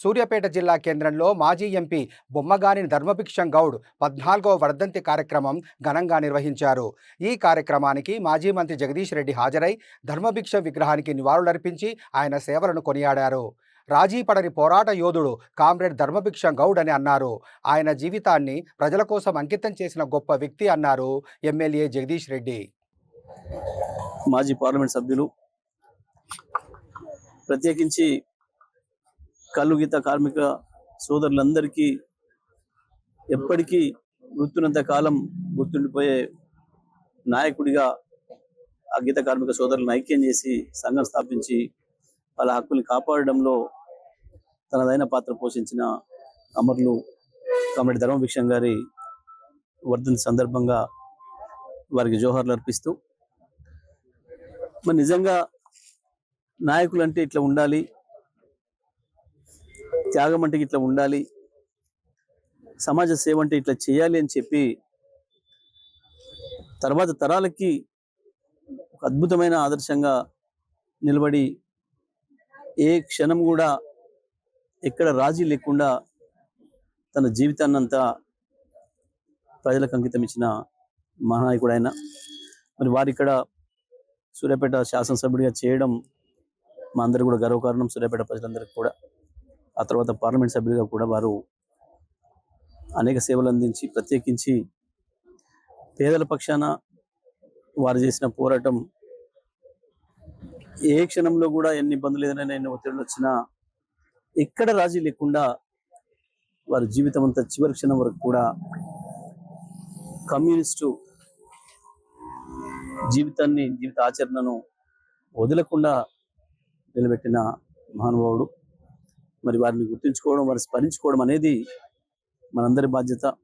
సూర్యాపేట జిల్లా కేంద్రంలో మాజీ ఎంపీ బొమ్మగాని ధర్మభిక్షం గౌడ్ పద్నాలుగో వర్ధంతి కార్యక్రమం ఘనంగా నిర్వహించారు. ఈ కార్యక్రమానికి మాజీ మంత్రి జగదీష్ రెడ్డి హాజరై ధర్మభిక్ష విగ్రహానికి నివాళులర్పించి ఆయన సేవలను కొనియాడారు. రాజీ పడని పోరాట యోధుడు కామ్రేడ్ ధర్మభిక్షం గౌడ్ అని అన్నారు. ఆయన జీవితాన్ని ప్రజల కోసం అంకితం చేసిన గొప్ప వ్యక్తి అన్నారు ఎమ్మెల్యే జగదీష్ రెడ్డి. మాజీ పార్లమెంట్ సభ్యులు ప్రత్యేకించి కళ్ళు గీత కార్మిక సోదరులందరికీ ఎప్పటికీ గుర్తున్నంత కాలం గుర్తుండిపోయే నాయకుడిగా ఆ గీత కార్మిక సోదరులను ఐక్యం చేసి సంఘం స్థాపించి వాళ్ళ హక్కుల్ని కాపాడడంలో తనదైన పాత్ర పోషించిన అమరులు కామెడి ధర్మభిక్షం గారి వర్ధంతి సందర్భంగా వారికి జోహార్లు అర్పిస్తూ మరి నిజంగా నాయకులు అంటే ఇట్లా ఉండాలి త్యాగం అంటే ఇట్లా ఉండాలి. సమాజ సేవ అంటే ఇట్లా చేయాలి అని చెప్పి తర్వాత తరాలకి ఒక అద్భుతమైన ఆదర్శంగా నిలబడి ఏ క్షణం కూడా ఎక్కడ రాజీ లేకుండా తన జీవితాన్నంతా ప్రజలకు అంకితం ఇచ్చిన మహానాయకుడు ఆయన మరి వారిక్కడ సూర్యాపేట శాసనసభ్యుడిగా చేయడం మా అందరికి కూడా గర్వకారణం సూర్యాపేట ప్రజలందరికీ కూడా. ఆ తర్వాత పార్లమెంట్ సభ్యులుగా కూడా వారు అనేక సేవలు అందించి ప్రత్యేకించి పేదల పక్షాన వారు చేసిన పోరాటం ఏ క్షణంలో కూడా ఎన్ని ఇబ్బందులు ఏదైనా ఎన్ని ఒత్తిడులు వచ్చినా ఎక్కడ రాజీ లేకుండా వారి జీవితం అంతా చివరి క్షణం వరకు కూడా కమ్యూనిస్టు జీవితాన్ని జీవిత ఆచరణను వదలకుండా నిలబెట్టిన మహానుభావుడు మరి వారిని గుర్తుంచుకోవడం వారిని స్మరించుకోవడం అనేది మనందరి బాధ్యత.